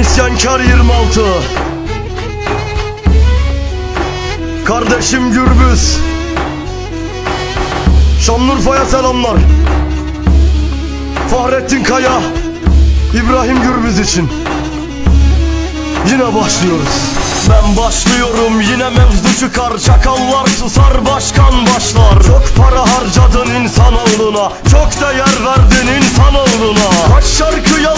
İsyankar 26 Kardeşim Gürbüz. Şanlıurfa'ya selamlar. Fahrettin Kaya İbrahim Gürbüz için. Yine başlıyoruz. Ben başlıyorum yine mevzu çıkar. Çakallar susar başkan başlar. Çok para harcadın insanoğluna Çok değer verdin insanoğluna Kaç şarkı yazdın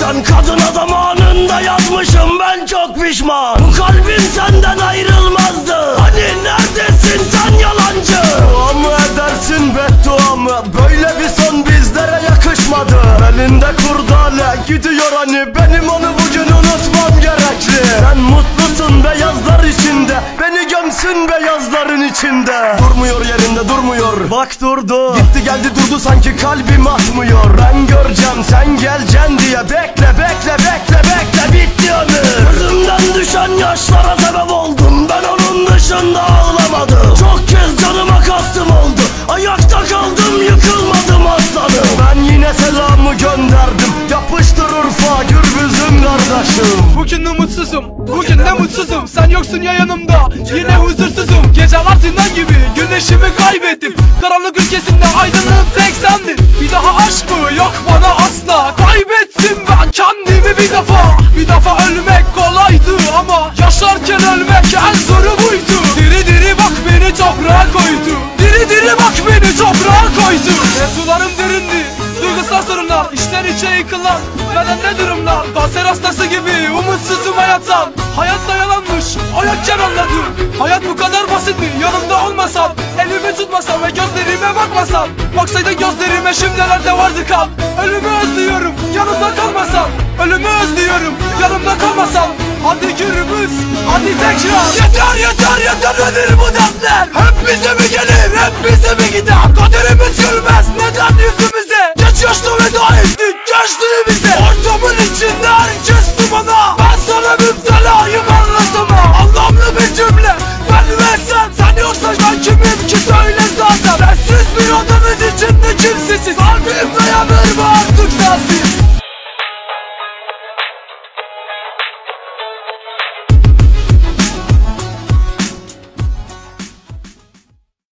katleden kadına zamanında yazmışım ben çok pişman. Bu kalbim senden ayrılmazdı. Hani neredesin sen yalancı? Dua mı edersin beddua mı? Böyle bir son bizlere yakışmadı. Elinde kurdale gidiyor hani Benim onu bugün unutmam gerekli. Sen mutlusun beyazlar içinde Beni gömsün beyazların içinde. Durmuyor yerinde durmuyor. Bak durdu. Gitti geldi durdu sanki kalbim atmıyor. Ben diye Bekle bekle bekle bekle bitti ömür. Gözümden düşen yaşlara sebep oldum. Ben onun dışında ağlamadım. Çok kez canıma kastım oldu. Ayakta kaldım yıkılmadım aslanım. Ben yine selamı gönderdim. Yapıştır Urfa gürbüzüm kardeşim. Bugün umutsuzum, bugün de mutsuzum. Sen yoksun ya yanımda, yine huzursuzum. Geceler zindan gibi, güneşimi kaybettim. Karanlık ülkesinde aydınlığım tek defa ölmek kolaydı ama Yaşarken ölmek en zoru buydu. Diri diri bak beni toprağa koydu. Diri diri bak beni toprağa koydu. Mevzularım derindi Duygusal sorunlar, içten içe yıkılan Neden ne durumlar, kanser hastası gibi Umutsuzum hayattan, hayat dayananmış Ayakken anladım, hayat bu kadar basit mi? Yanımda olmasan, elimi tutmasan ve gözlerime bakmasan Baksaydın gözlerime şimdilerde vardı kal. Ölümü özlüyorum, yanımda kalmasan Ölümü özlüyorum, yanımda kalmasan Hadi gürbüz, hadi tekrar. Yeter yeter yeter nedir bu dertler? Hep bize mi gelir, hep bize mi gider